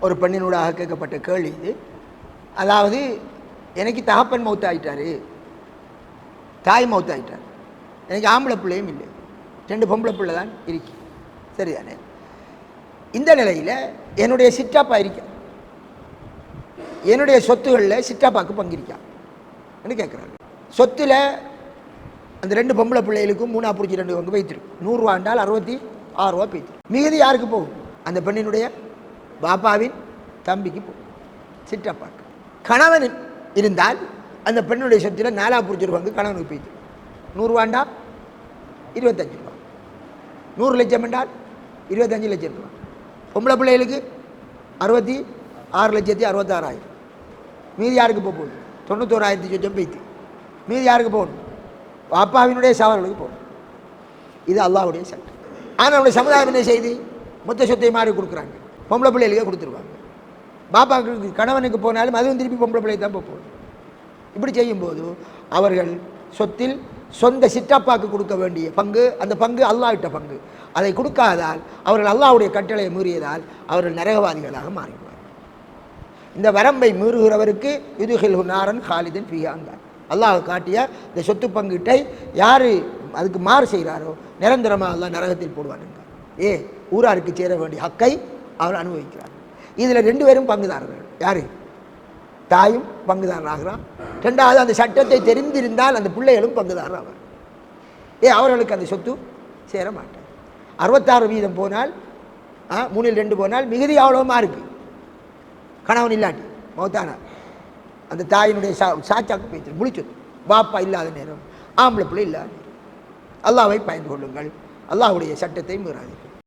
ஒரு பெண்ணினூடாக கேட்கப்பட்ட கேள்வி இது. அதாவது எனக்கு தகப்பன் மௌத்தாயிட்டார். தாய் மௌத்தாயிட்டார். எனக்கு ஆம்பளை பிள்ளையும் இல்லை. ரெண்டு பொம்பளை பிள்ளை தான் இருக்கு. சரிதானே? இந்த நிலையில் என்னுடைய சிற்றாப்பா இருக்க என்னுடைய சொத்துகளில் சிற்றாப்பாக்கு பங்கிருக்கான் கேட்குறாங்க சொத்தில் அந்த ரெண்டு பொம்பளை பிள்ளைகளுக்கும் மூணா பிடிச்சி ரெண்டு பங்கு வைத்திருக்கு நூறுரூவாண்டால் அறுபத்தி ஆறு ரூபா மிகுதி யாருக்கு போகும்? அந்த பெண்ணினுடைய பாப்பாவின் தம்பிக்கு போகும் சிற்றப்பாக்கு. கணவன் இருந்தால் அந்த பெண்ணுடைய சொத்தில் நாலா பிடிச்சிரு பங்கு கணவனுக்கு போய்த்து நூறுரூவாண்டா இருபத்தஞ்சு ரூபா. நூறு லட்சம் என்றால் இருபத்தஞ்சு லட்சம் ரூபா. பொம்பளை பிள்ளைகளுக்கு அறுபத்தி ஆறு லட்சத்தி அறுபத்தாறாயிரம். மீதி யாருக்கு போக போகுது? தொண்ணூத்தோராயிரத்தி சொச்சம் போய்த்து மீதி யாருக்கு போகணும்? அப்பாவினுடைய சவால்களுக்கு போகணும். இது அல்லாவுடைய சட்டம். ஆனால் நம்முடைய சமுதாயம் என்ன செய்து மொத்த சொத்தை மாறி கொடுக்குறாங்க. பொம்பளை பிள்ளைகளுக்கே கொடுத்துருவாங்க. பாப்பாவுக்கு கணவனுக்கு போனாலும் அதுவும் திருப்பி பொம்பளை பிள்ளை தான் போக இப்படி செய்யும்போது அவர்கள் சொத்தில் சொந்த சிற்றப்பாக்கு கொடுக்க வேண்டிய பங்கு அந்த பங்கு அல்லாவிட்ட பங்கு. அதை கொடுக்காதால் அவர்கள் அல்லாவுடைய கட்டளையை மீறியதால் அவர்கள் நரகவாதிகளாக மாறிடுவார் இந்த வரம்பை மீறுகிறவருக்கு இதுகில் நாரன் ஹாலிதன் பியாந்தார் அல்லாஹ் காட்டிய இந்த சொத்து பங்கீட்டை யார் அதுக்கு மாறு செய்கிறாரோ நிரந்தரமாக அல்லாஹ் நரகத்தில் போடுவான் என்றார் ஏ ஊராருக்கு சேர வேண்டிய ஹக்கை அவர் அனுபவிக்கிறார். இதில் ரெண்டு பேரும் பங்குதாரர்கள். யார்? தாயும் பங்குதாரன் ஆகிறான் ரெண்டாவது அந்த சட்டத்தை தெரிந்திருந்தால் அந்த பிள்ளைகளும் பங்குதாரர் அவர் ஏ அவர்களுக்கு அந்த சொத்து சேர மாட்டார் அறுபத்தாறு வீதம் போனால் ஆ, மூணில் ரெண்டு போனால் மிகுதி அவ்வளோமா இருக்குது கணவன் இல்லாட்டி மௌத்தானார் அந்த தாயினுடைய சா சாச்சாக்கு பேச்சு முடிச்சது பாப்பா இல்லாத நேரம் ஆம்பளை பிள்ளை இல்லாத நேரம். அல்லாவை பயந்து கொள்ளுங்கள். அல்லாஹ்வுடைய சட்டத்தை மீறாதீர்கள்.